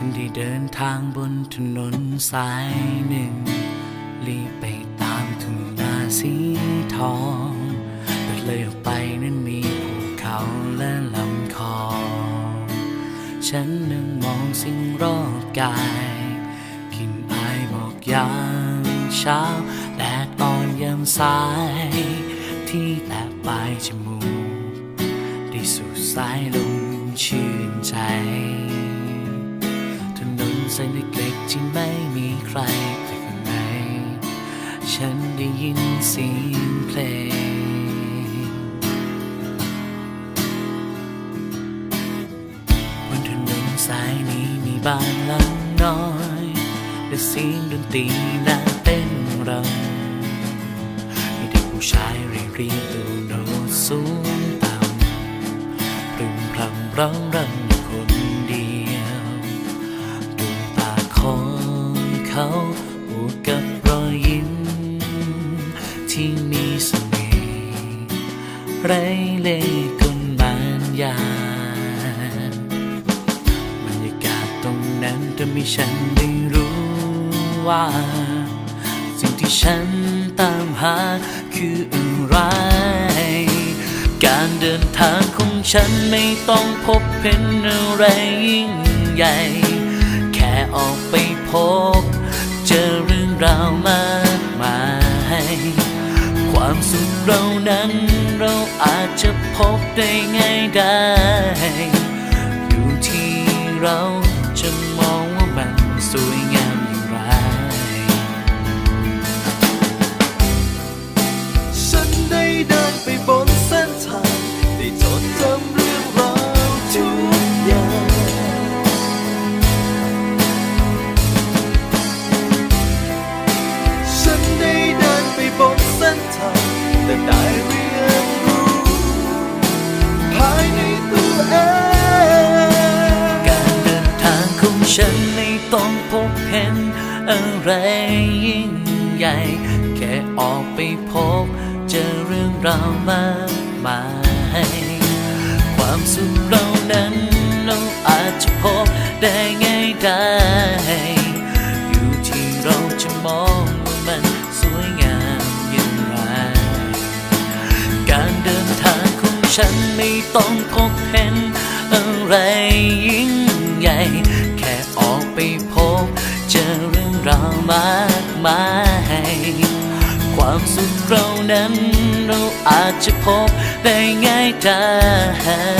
ฉันได้เดินทางบนถนนสายหนึ่งรีบไปตามทุ่งนาสีทองแต่เลยออกไปนั้นมีภูเขาและลำคลองฉันนั่งมองสิ่งรอบกาย กินอายหมอกยามเช้าแดดอ่อนยามสาย ที่แตะปลายจมูก ได้สู่สายลมชื่นใจ ส้นเล็กๆที่ไม่มีใครแต่ข้างในฉันได้ยินเสียงเพลงบนถนนสายนี้มีบ้านหลังน้อย และเสียงดนตรีน่าเต้นรำมีเด็กผู้ชายเรียงรียงตัวโน้ตสูงต่ำปรึมพรำร้องรำ เขาบวกกับรอยยิ้ม ที่มีเสน่ห์ไรเล่ห์กลมานยาบรรยากาศตรงนั้นทำให้ฉันได้รู้ว่า สิ่งที่ฉันตามหาคืออะไร การเดินทางของฉันไม่ต้องพบเห็นอะไรยิ่งใหญ่ แค่ออกไปพบ รื่องราวมากมาย ความสุขเรานั้นเราอาจจะพบได้ง่ายได้อยู่ที่เราจะมองว่ามันสวย ไรยิ่งใหญ่ แค่ออกไปพบ เจอเรื่องราวมากมาย ความสุขเรานั้นเราอาจจะพบได้ง่ายได้อยู่ที่เราจะมองว่ามันสวยงามอย่างไร การเดินทางของฉันไม่ต้องพบเห็น มายความสุขเรานั้นเราอาจจะพบได้ง่ายได้